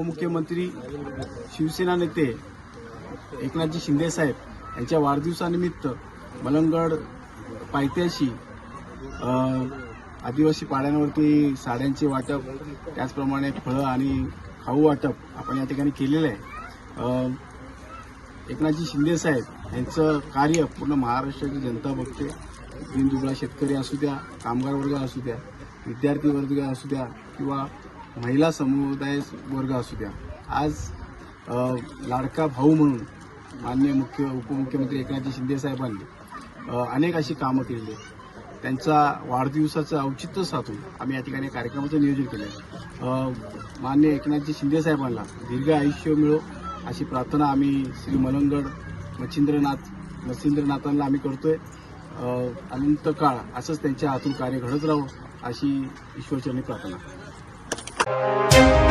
उपमुख्यमंत्री शिवसेना नेते एकनाथजी शिंदे साहेब यांच्या वाढदिवसानिमित्त मलंगड पायथ्याशी आदिवासी पाड्यांवरती साड्यांचे वाटप त्याचप्रमाणे फळं आणि खाऊ वाटप आपण या ठिकाणी केलेलं आहे. एकनाथजी शिंदे साहेब यांचं कार्य पूर्ण महाराष्ट्राची जनता बघते. दिनदुबळा शेतकरी असू द्या कामगार वर्ग असू द्या विद्यार्थी वर्ग असू द्या किंवा महिला समुदाय वर्ग असू द्या. आज लाडका भाऊ म्हणून मान्य मुख्य उपमुख्यमंत्री एकनाथजी शिंदे साहेबांनी अनेक अशी कामं केलेली त्यांचा वाढदिवसाचं औचित्य साधून आम्ही या ठिकाणी कार्यक्रमाचं नियोजन केलं. आहे मान्य एकनाथजी शिंदे साहेबांना दीर्घ आयुष्य मिळो अशी प्रार्थना आम्ही श्री मलंगड मच्छिंद्रनाथ मच्छिंद्रनाथांना आम्ही करतोय. अनंत काळ असंच त्यांच्या हातून कार्य घडत राहू अशी ईश्वरचरणी प्रार्थना. Música